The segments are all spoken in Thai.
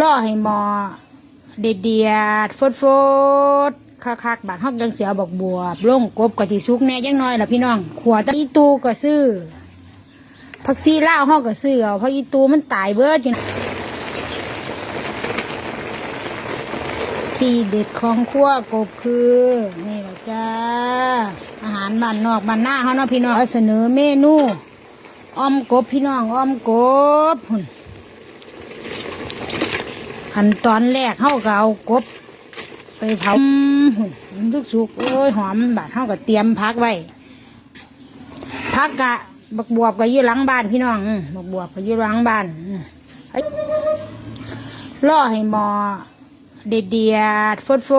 ล่อให้หมอเด็ดเดียดฟดฟดคักคักๆบาดฮอกยังเสียบอกบวบลงกบกะทิซุกแน่ยังน้อยล่ะพี่น้องขวดอีตูก็ซื้อผักซีล่าวฮอกก็ซื้อเอาเพราะอีตูมันตายเบิดอยู่ที่เด็ดของขั้วกบคือนี่แหละจ้าอาหารบ้านนอกบ้านหน้าเขาเนาะพี่น้องเอาเสนอเมนูอ้อมกบพี่น้องอ้อมกบหุ่น ขั้นตอนแรกเขาก็เอากบ ไปเผาทุกสุกโอ้ยหอมบาดเขาก็เตรียมพักไว้พักกะบักบวบก็อยู่หลังบ้านพี่น้องบักบวบก็อยู่หลังบ้านล่อให้หมอเด็ดเดียดฟดฟ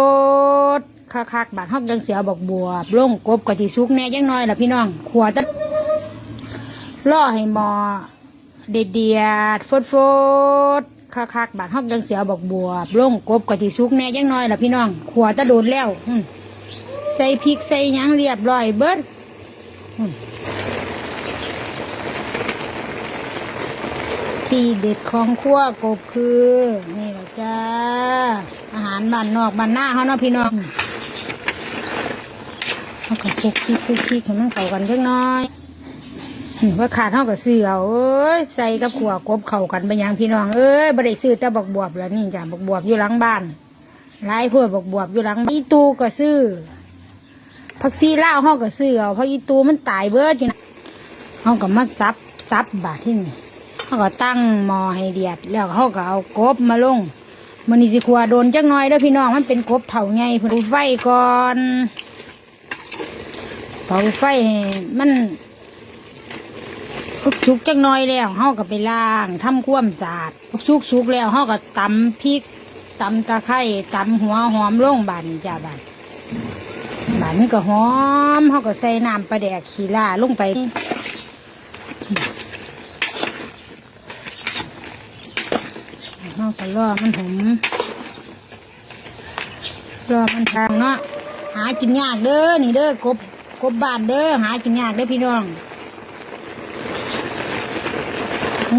ดคักคักบาดเขายังเสียบักบวบล่งกบกะทิซุกแน่ยังน้อยละพี่น้องขวดตะล่อให้หมอเด็ดเดียดฟดฟด คักคักๆบาดฮอกยังเสียบอกบวบลงกบกะทิซุกแน่ยังน้อยล่ะพี่น้องขวตะโดนแล้วใส่พริกใส่ยังเรียบร้อยเบิดที่เด็ดของขั้วกบคือ นี่แหละจ้า อาหารบ้านนอกบ้านหน้าเขาเนาะพี่น้องเขาก็คลุกคลิกคลุกคลิกให้มันเข้ากันเล็กน้อย ว่าขาดเท่ากับซื้อเอาเอ้ยใส่กับขวกบเข้ากันไปยังพี่น้องเอ้ยบ่ได้ซื้อแต่บักบวบแล้วนี่จ้ะบักบวบอยู่หลังบ้านหลายพวกบักบวบอยู่หลังบ้านอีตูก็ซื้อผักซีเล่าวเฮาก็ซื้อเอาเพราะอีตูมันตายเบิดอยู่นะเฮาก็มาซับซับบาดที่นี่เฮาก็ตั้งหมอให้เดือดแล้วเฮาก็เอากบมาลงมันนี่สิขวโดนจักน่อยเด้อพี่น้องมันเป็นกบเถ่าไงเพิ่นเอาไฟก่อนเผาไฟมัน สุกซุกจักหน้อยแล้วเฮาก็ไปล้างทำความสะอาดสุกสุกแล้วเฮาก็ตำพริกตำตะไคร้ตำหัวหอมลงบานจ้าบานบานก็หอมเฮาก็ใส่น้ำปลาแดกขี้ล่าลงไปเฮาก็รอมันหอมรอมันทางเนาะหากินยากเด้อนี่เด้อกบกบบานเด้อหากินยากเด้อพี่น้อง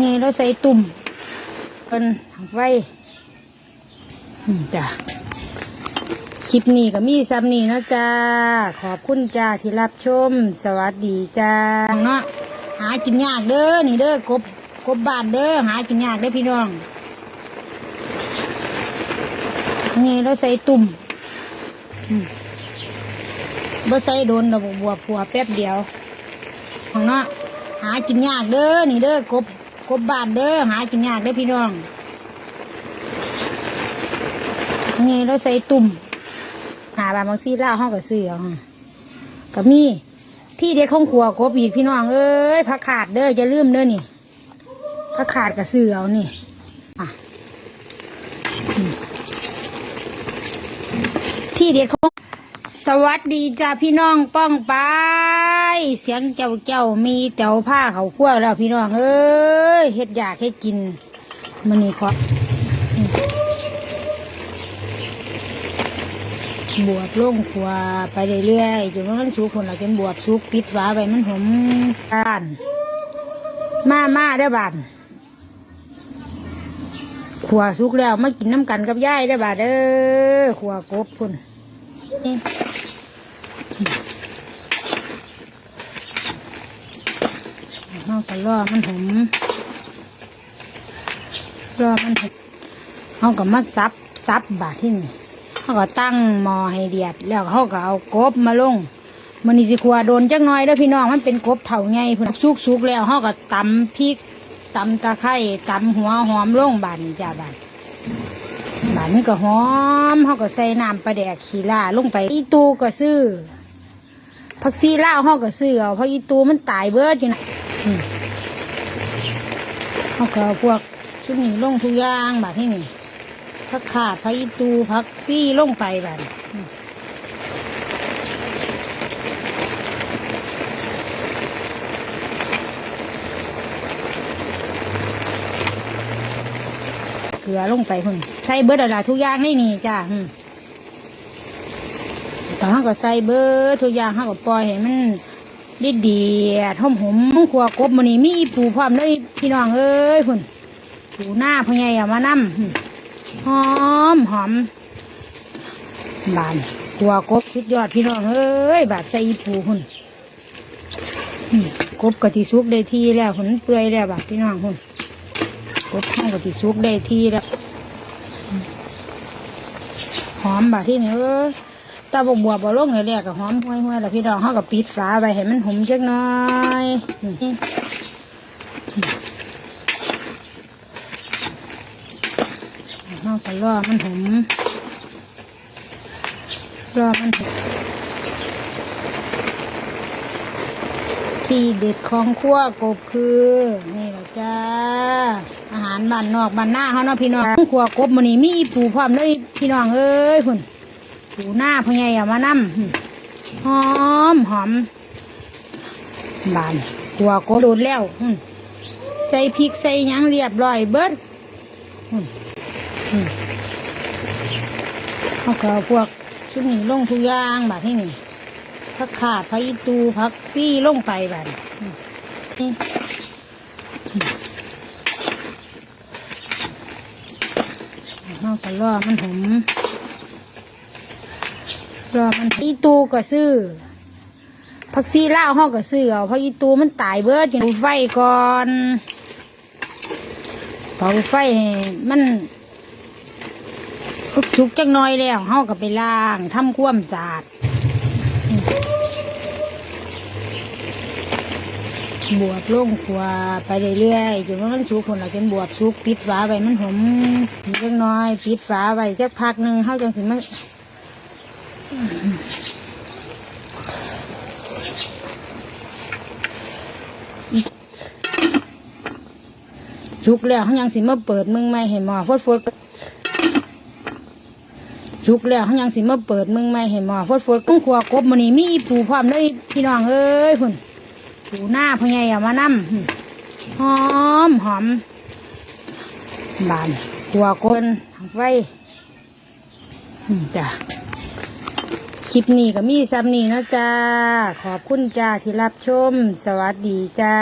นี่เราใส่ตุ่มเป็นไว้อืมจ้ะคลิปนี้ก็มีซ้ำนี่เนาะจ้า ขอบคุณจ้าที่รับชม สวัสดีจ้าเนาะหากินยากเด้อนี่เด้อกบกบบ้านเด้อหากินยากเด้อพี่น้องนี่เราใส่ตุ่มอืมบ่ใส่โดนดอกบัวผัวแป๊บเดียวของเนาะหากินยากเด้อนี่เด้อกบ กบบ้านเด้อหากินยากเด้อพี่น้อง นี่เราใส่ตุ่มหาบางบางซีล่าวห้องกับซื้อเอาหั่นก็มีที่เด็ดของขัวกบอีกพี่น้องเอ้ยผักขาดเด้อจะลืมเด้อนี่ผักขาดกับซื้อเอานี่ที่เด็ดของ สวัสดีจ้าพี่น้องป้องไป เสียงเจ้าเจ้ามีแต๋วผ้าเขาขั้วแล้วพี่น้องเอ้ยเฮ็ดอยากให้กินมันนี่ขอบวบลงขวาไปเรื่อยๆจนว่ามันสุกคนละจนบวบสุกปิดฝาไปมันหอมบ้านมามาได้บานขวสุกแล้วมากินน้ำกันกับยายได้อบาดเด้อขวกบพุ่นเาก็รอมันหอมรอมันหอมเขาก็มาซับซับบาดที่นี่เขาก็ตั้งหม้อให้เดือดแล้วเขาก็เอากบมาลงมันนี่สิขัวโดนจักน่อยเด้อพี่น้องมันเป็นกบเถ่าไงพุ่นสุกสุกแล้วเขาก็ตำพริกตำตะไคร้ตำหัวหอมลงบาดนี้จ้าบาดบาดนี้ก็หอมเขาก็ใส่น้ำปลาแดกขี้ล่าลงไปอีตูก็ซื้อผักซีล่าวเขาก็ซื้อเอาเพราะอีตูมันตายเบิดอยู่นะ เขาก็เอาพวกชุดนี้ลงทุกอย่างแบบที่นี่พักขาดพักอีตูพักซี่ลงไปแบบเกลือลงไปพุ่นใส่เบิร์ดอะไรทุกอย่างให้นี่จ้าอืมตอนเขาก็ใส่เบิร์ดทุกอย่างเขาก็ปล่อยให้มัน ดีเดียดหอมหอมขัวกบมันนี่มีปูพร้อมเลยพี่น้องเอ้ยพุ่นปูหน้าพ่อใหญ่อามานำหอมหอมบานกัวกบสุดยอดพี่น้องเอ้ยบาดใส่ปูหุ่นกบกะทิซุกได้ที่แล้วหุ่นเปื่อยแล้วบาดพี่น้องหุ่นกบข้าวกะทิซุกได้ที่แล้วหอมบาดที่นี่เอ้ย ตาบกบัวบอลงเลยแรกกับหอมห้วยห้วยๆแล้วพี่น้องเขากับปิดฝาไว้ให้มันหุมจักน้อยเอาไปรอมันหอมรอมันหอมที่เด็ดของขั้วกบคือนี่แหละจ้าอาหารบ้านนอกบ้านหน้าเขาเนาะพี่น้องขั้วกบมันนี่มีปูพร้อมเลยพี่น้องเอ้ยพุ่น ปูหน้าพ่อใหญ่เอามานำหอมหอม บานขัวกบโดดแล้วใส่พริกใส่ยังเรียบร้อยเบิดเขาก็เอาพวกชุดนี้ลงทุกอย่างแบบนี้นี่พักขาดพักอีตูพักซี่ลงไปแบบนี้นี่เขาก็รอมันหอม รอมันอีตูก็ซื้อพักซีล่าวเขาก็ซื้อเอาพักอีตูมันตายเบิดอย่างไฟก่อนเผาไฟมันทุกจักน้อยแล้วเฮาก็ไปล้างทำความสะอาดบวบลงขวาไปเรื่อยๆจนว่ามันสุกคนละจนบวบสุกปิดฝาไว้มันหอมจักน้อย ปิดฝาไว้จักพักหนึ่งเฮาจังสิมัน สุกแล้วเฮายังสิมาเปิดมึงไม่ให้หมอฟดฟดสุกแล้วเขายังสิมาเปิดมืองใหม่ให้หมอฟดฟดกุ้งขัวกบมันนี่มีอีปูพร้อมเลยพี่น้องเอ้ยพุ่นปูหน้าพ่อใหญ่เอามานำหอมหอมบานขัวกบไว้จ้ะคลิปนี้ก็มีซ้ำนี่นะจ้าขอบคุณจ้าที่รับชม สวัสดีจ้า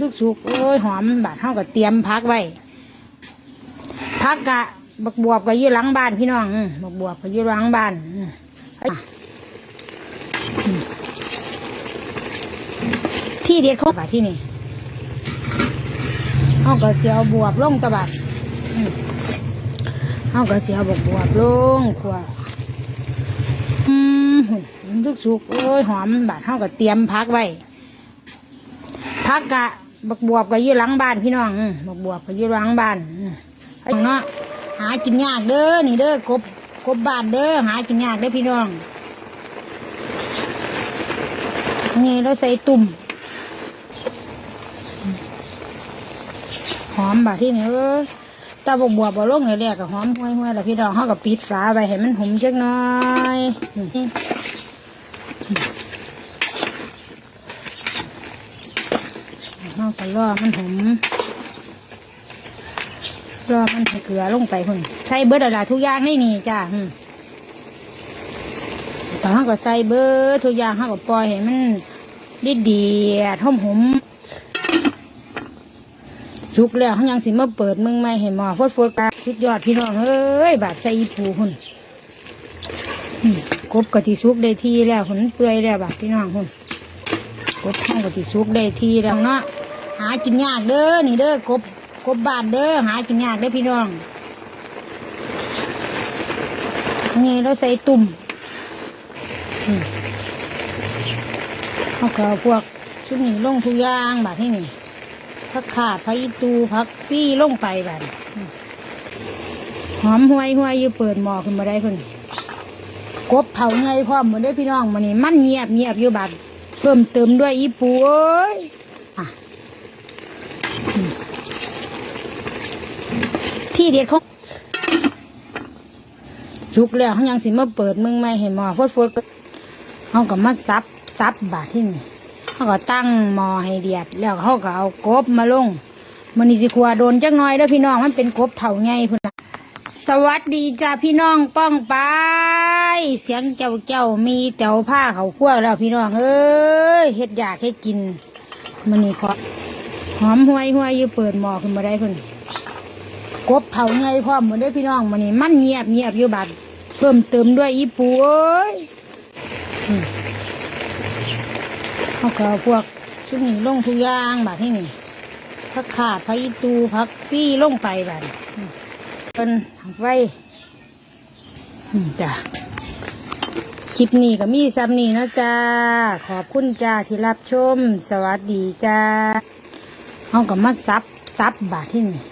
ทุกสุกโอ้ยหอมบาดเท่ากับเตรียมพักไว้พักกะบักบวบก็อยู่หลังบ้านพี่น้องอืมบักบวบก็อยู่หลังบ้านอืมอะอืมที่เด็ดของบ้านที่นี่เขาก็เสียวบวบลงตะบัดอืมเขาก็เสียวบักบวบลงขวาอืมหุ่นทุกสุกโอ้ยหอมบาดเขาก็เตรียมพักไว้ พักกะบักบวบก็อยู่หลังบ้านพี่น้องบักบวบก็อยู่หลังบ้านไอ้เนาะหากินยากเด้อนี่เด้อกบกบบ้านเด้อหากินยากเด้อพี่น้องนี่เราใส่ตุ่มหอมบาที่นี่เออตาบกบัวบอลงเลยแรกกับหอมห้วยห้วยแล้วพี่น้องเขากับปิดฝาไว้ให้มันหุมจักน้อยนี่เขา ก็รอมันหุมรอมันใส่เกลือลงไปพุ่นใส่เบิร์ดอะไรทุกอย่างให้นี่จ้าอืมตอนเขาก็ใส่เบิร์ดทุกอย่างเขาก็ปล่อยให้มันดีเดียดหอมหอมสุกแล้วเขายังสิมาเปิดมืองใหม่ให้หมอฟดฟดกาสุดยอดพี่น้องเอ้ยบาดใส่ปูหุ่นกบกะทิสุกได้ที่แล้วหุ่นเปื่อยแล้วบาดพี่น้องหุ่นกบข้าวกะทิสุกได้ที่แล้วเนาะ หากินยากเด้อนี่เด้อกบกบบานเด้อหากินยากเด้อพี่น้องนี่เราใส่ตุ่มเขาก็เอาพวกชุดนี้ลงทุกอย่างแบบที่นี่พักขาดพักอีตูพักซี่ลงไปแบบหอมห่วยห่วยอยู่เปิดหม้อขึ้นมาได้คนกบเผาไงพร้อมหมดเด้พี่น้องมันนี่มันเงียบเงียบอยู่บัดเพิ่มเติมด้วยอีปูเอ้ยอะ ที่เด็ดของสุกแล้วเขายังสิมาเปิดมืองใหม่ให้หมอฟดฟดๆเขาก็มาซับซับบาดที่นี่เขาก็ตั้งหม้อให้เดือดแล้วเขาก็เอากบมาลงมันนี่สิขัวโดนจักหน่อยแล้วพี่น้องมันเป็นกบเถ่าไงพุ่นนะสวัสดีจ้าพี่น้องป้องไป เสียงเจ้าเจ้ามีแต๋วผ้าเขาขั้วแล้วพี่น้องเอ้ยเฮ็ดอยากให้กินมันนี่ขอหอมห่วยห่วยอยู่เปิดหม้อขึ้นมาได้พุ่น กบเผาไงพร้อมหมดเด้พี่น้องมันนี่มันเงียบเงียบอยู่บัดเพิ่มเติมด้วยอีปูเอ้ยเขาก็เอาพวกชุดนี้ลงทุกอย่างบัดที่นี่พักขาดพักอีตูพักซี่ลงไปบัดเป็นไว้จ้ะคลิปนี้ก็มีซ้ำนี้นะจ้าขอบคุณจ้าที่รับชม สวัสดีจ้าเขาก็มาซับซับบาดที่นี่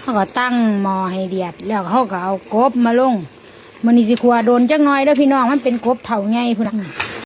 เขาก็ตั้งหม้อให้เดือดแล้วเขาก็เอากบมาลงมันนี่สิครัวโดนจักหน่อยแล้วพี่น้องมันเป็นกบเถ่าไงพุ่นน่ะ